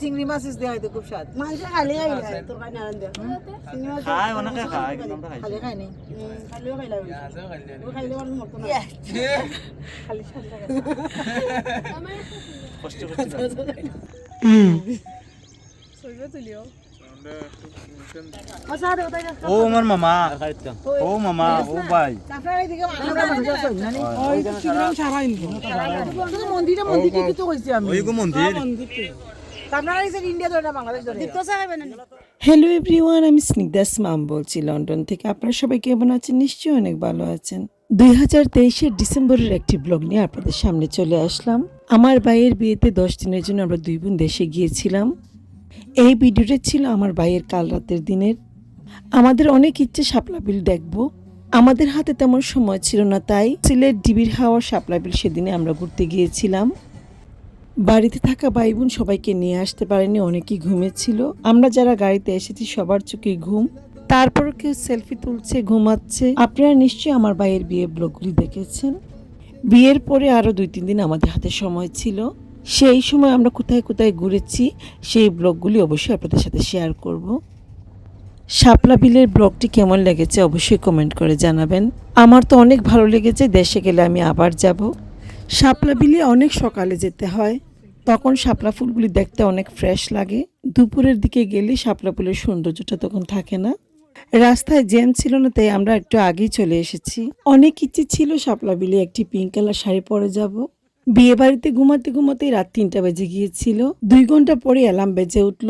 চিংড়ি মাছ ইস হয়তো খুব স্বাদ। মাংস খালি খাই তোর কাছে আনন্দ। খায় অনেকে খায় কিন্তু আমরা খাই খালি খাই নেই খালিও খাইলাম ও খাইলে আমার মতো না। খালি কষ্ট করছি মশা দে ওটাই ও আমার মামা। ও মামা, ও ভাই। হ্যালো এভরিওয়ান আমি স্নিগ্ধা মাম বলছি লন্ডন থেকে। আপনারা সবাই কেমন আছেন? নিশ্চয়ই অনেক ভালো আছেন। দুই হাজার তেইশের ডিসেম্বরের একটি ব্লগ নিয়ে আপনাদের সামনে চলে আসলাম। আমার ভাইয়ের বিয়েতে দশ দিনের জন্য আমরা দুই বোন দেশে গিয়েছিলাম। এই ভিডিওটা ছিল আমার ভাইয়ের কাল রাতের দিনের। আমাদের অনেক ইচ্ছে শাপলা বিল দেখব। আমাদের হাতে তেমন সময় ছিল না, তাই সিলেট ডিবির হাওয়া শাপলা বিল সেদিনে আমরা ঘুরতে গিয়েছিলাম। বাড়িতে থাকা ভাই বোন সবাইকে নিয়ে আসতে পারেনি, অনেকেই ঘুমেছিল। আমরা যারা গাড়িতে এসেছি, সবার চোখে ঘুম। তারপর কেউ সেলফি তুলছে, ঘুমাচ্ছে। আপনারা নিশ্চয়ই আমার ভাইয়ের বিয়ে ব্লগগুলি দেখেছেন। বিয়ের পরে আরও দুই তিন দিন আমাদের হাতে সময় ছিল। সেই সময় আমরা কোথায় কোথায় ঘুরেছি, সেই ব্লগগুলি অবশ্যই আপনাদের সাথে শেয়ার করব। শাপলা বিলের ব্লগটি কেমন লেগেছে অবশ্যই কমেন্ট করে জানাবেন। আমার তো অনেক ভালো লেগেছে, দেশে গেলে আমি আবার যাব। শাপলা বিলে অনেক সকালে যেতে হয়, তখন শাপলা ফুলগুলি দেখতে অনেক ফ্রেশ লাগে। দুপুরের দিকে গেলে শাপলা ফুলের সৌন্দর্যটা তখন থাকে না। রাস্তায় জ্যাম ছিল না, তাই আমরা একটু আগেই চলে এসেছি। অনেক ইচ্ছে ছিল শাপলা বিলে একটি পিঙ্ক কালার শাড়ি পরে যাব। বিয়ে বাড়িতে ঘুমাতে ঘুমাতেই রাত তিনটা বেজে গিয়েছিল। দুই ঘণ্টা পরে অ্যালার্ম বেজে উঠল।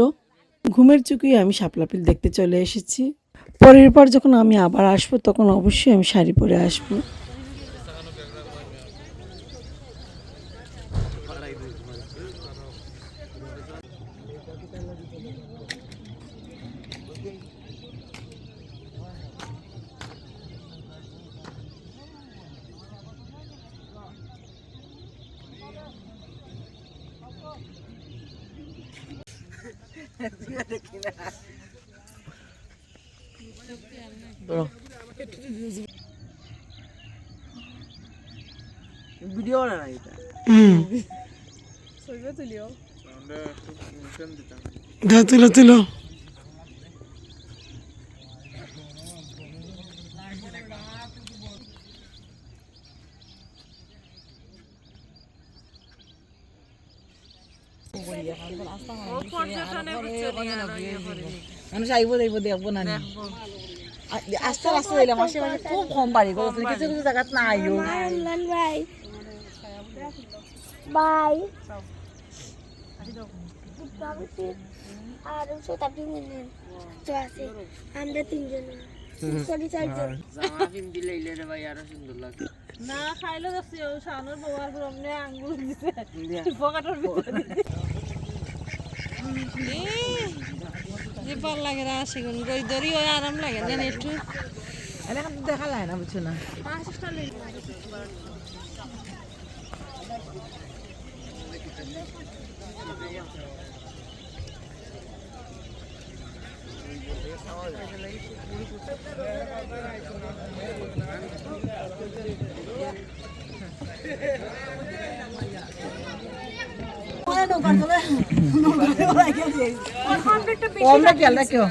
ঘুমের চুকিয়ে আমি সাপলাপিল দেখতে চলে এসেছি। পরের পর যখন আমি আবার আসব, তখন অবশ্যই আমি শাড়ি পরে আসব। ভিডিও না না এটা? তুলো তুলো। মানুষ আইব যাইব দেখব না নি। আস্তে আস্তে যাইলাম আশেপাশে খুব কম বাড়ি আছে। কিছু কিছু জায়গাত না আইও। বাই। বাই আর শতাব্দী মিলেন আছে আমরা তিনজন সরি চারজন না খাইলে যাচ্ছি ও শানোর বউয়ার পর অমনে আঙ্গুল দিছে। পকেটের ভিতরে যে ভাল লাগে রা সেগুন গই দরি ওই আরাম লাগে জানি একটু এখন দেখা যায় না বুঝছো না কমটা খেয়াল রাখিও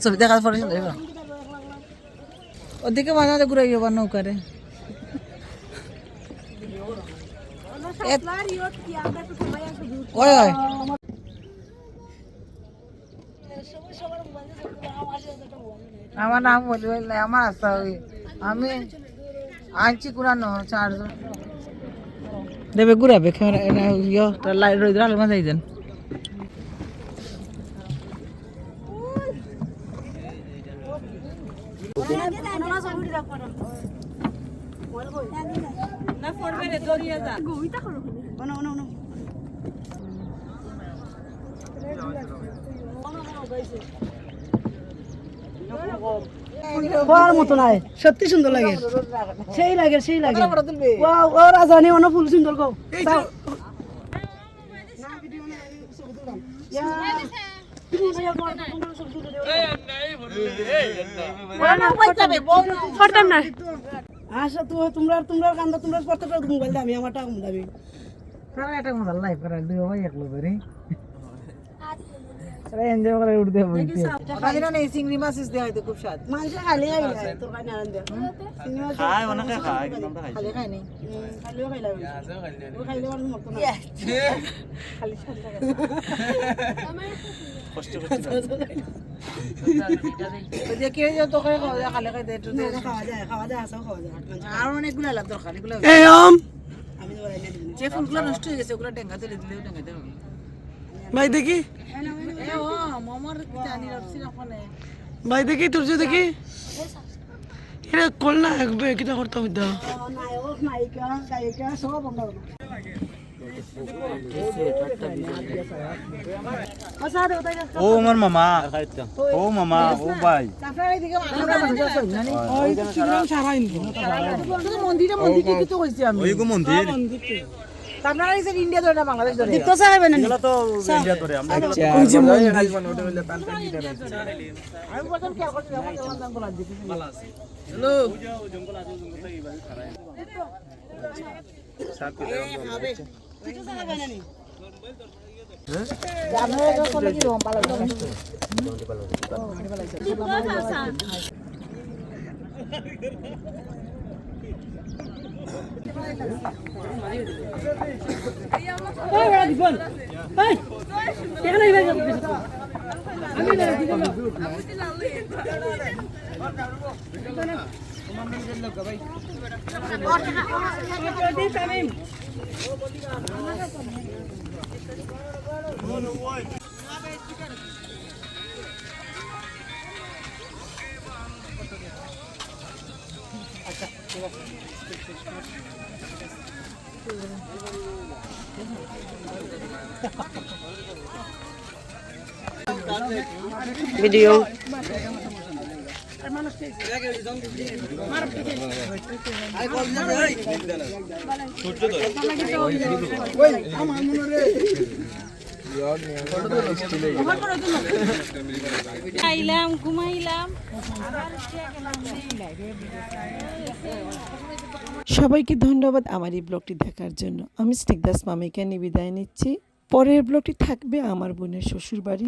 ছবি দেখার পরে ওদিকে বানাতে ঘুরে যাব নৌকারে আমার নাম বলি আমার হবে আমি আনছি কুড়ানো চারজন দেবে ঘুরাবে ক্যামেরা ইয়ে লাইট রোদ আলো মাঝে দেন। দরিয়া যা হওয়ার মতো নাই সত্যি সুন্দর লাগে। সেই লাগে সেই লাগে। ও রাজানি অনেক ফুল সুন্দর গো আচ্ছা তো তোমরা তোমরা কান্দা তোমরা প্রত্যেকটা মোবাইল দামি লাইফ করে দুই ভাই একলো ধরে এনজয় করে উঠতে ওটা যেন নেই চিংড়ি মাছ ইস হয়তো খুব স্বাদ। মানুষে খাইলে খাইলে তোর কাছে আনন্দ। দেয় খায় অনেকে খায় কিন্তু আমরা খাইছি খালি খায়নি খাইলেও খাইলে ও খাইলে মানুষ মরতো না। খালি কষ্ট করছি ওই কে যে তো করে খাওয়া খালি দে। খাওয়া যায় খাওয়া যায় আসাও খাওয়া যায়। আর অনেকগুলো লাভ দরকার এগুলো আমি! তো বলাই দিই যে ফুলগুলো নষ্ট হয়ে গেছে ওগুলো ডেঙ্গা তুলে দিলেও ডেঙ্গাতে হবে। ভাই দেখি। ভাই দেখি তোর যে দেখি। এটা কল না একবে কিটা করতে নায়িকা গায়িকা ও আমার মামা ও মামা ও ভাই। মন্দিরে। মন্দিরে। কিছু ওই মন্দির আপনারা এই যে ইন্ডিয়া ধরে না বাংলাদেশ ধরে। তো চাইবে না। এগুলো তো ইন্ডিয়া ধরে আমরা আমি বলতাম কি করছি আমার যেমন বলা দিছি আপনারা এটা করলে কি রকম ভালো আমি হবে? খাইলাম ঘুমাইলাম। সবাইকে ধন্যবাদ আমার এই ব্লগটি দেখার জন্য। আমি স্নিগ্ধাস মামিকা নিয়ে বিদায় নিচ্ছি পরের ব্লগটি থাকবে আমার বোনের শ্বশুর বাড়ি